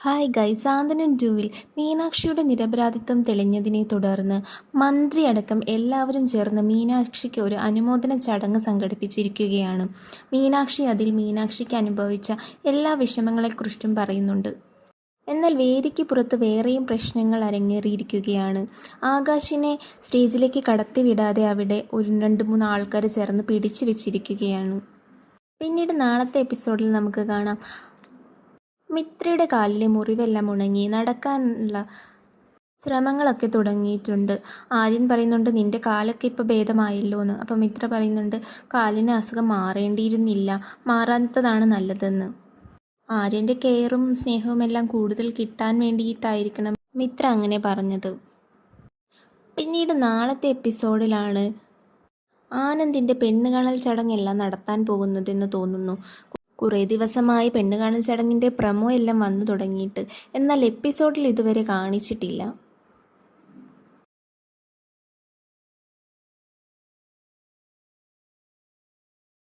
Hi guys സാന്ത്വനം ടൂവിൽ മീനാക്ഷിയുടെ നിരപരാധിത്വം തെളിഞ്ഞതിനെ തുടർന്ന് മന്ത്രി അടക്കം എല്ലാവരും ചേർന്ന് മീനാക്ഷിക്ക് ഒരു അനുമോദന ചടങ്ങ് സംഘടിപ്പിച്ചിരിക്കുകയാണ്. മീനാക്ഷി അതിൽ മീനാക്ഷിക്ക് അനുഭവിച്ച എല്ലാ വിഷമങ്ങളെക്കുറിച്ചും പറയുന്നുണ്ട്. എന്നാൽ വേദിക്ക് പുറത്ത് വേറെയും പ്രശ്നങ്ങൾ അരങ്ങേറിയിരിക്കുകയാണ്. ആകാശിനെ സ്റ്റേജിലേക്ക് കടത്തിവിടാതെ അവിടെ ഒരു രണ്ട് മൂന്ന് ആൾക്കാർ ചേർന്ന് പിടിച്ചു വെച്ചിരിക്കുകയാണ് പിന്നീട് നാളത്തെ എപ്പിസോഡിൽ നമുക്ക് കാണാം. മിത്രയുടെ കാലിലെ മുറിവെല്ലാം ഉണങ്ങി നടക്കാനുള്ള ശ്രമങ്ങളൊക്കെ തുടങ്ങിയിട്ടുണ്ട്. ആര്യൻ പറയുന്നുണ്ട് നിന്റെ കാലൊക്കെ ഇപ്പോൾ ഭേദമായല്ലോ എന്ന് അപ്പോൾ മിത്ര പറയുന്നുണ്ട് കാലിന് അസുഖം മാറേണ്ടിയിരുന്നില്ല. മാറാത്തതാണ് നല്ലതെന്ന്. ആര്യന്റെ കെയറും സ്നേഹവും എല്ലാം കൂടുതൽ കിട്ടാൻ വേണ്ടിയിട്ടായിരിക്കണം മിത്ര അങ്ങനെ പറഞ്ഞത്. പിന്നീട് നാളത്തെ എപ്പിസോഡിലാണ് ആനന്ദിന്റെ പെണ്ണുകാണൽ ചടങ്ങെല്ലാം നടത്താൻ പോകുന്നതെന്ന് തോന്നുന്നു. കുറേ ദിവസമായി പെണ്ണുകാണൽ ചടങ്ങിന്റെ പ്രമോ എല്ലാം വന്നു തുടങ്ങിയിട്ട്. എന്നാൽ എപ്പിസോഡിൽ ഇതുവരെ കാണിച്ചിട്ടില്ല.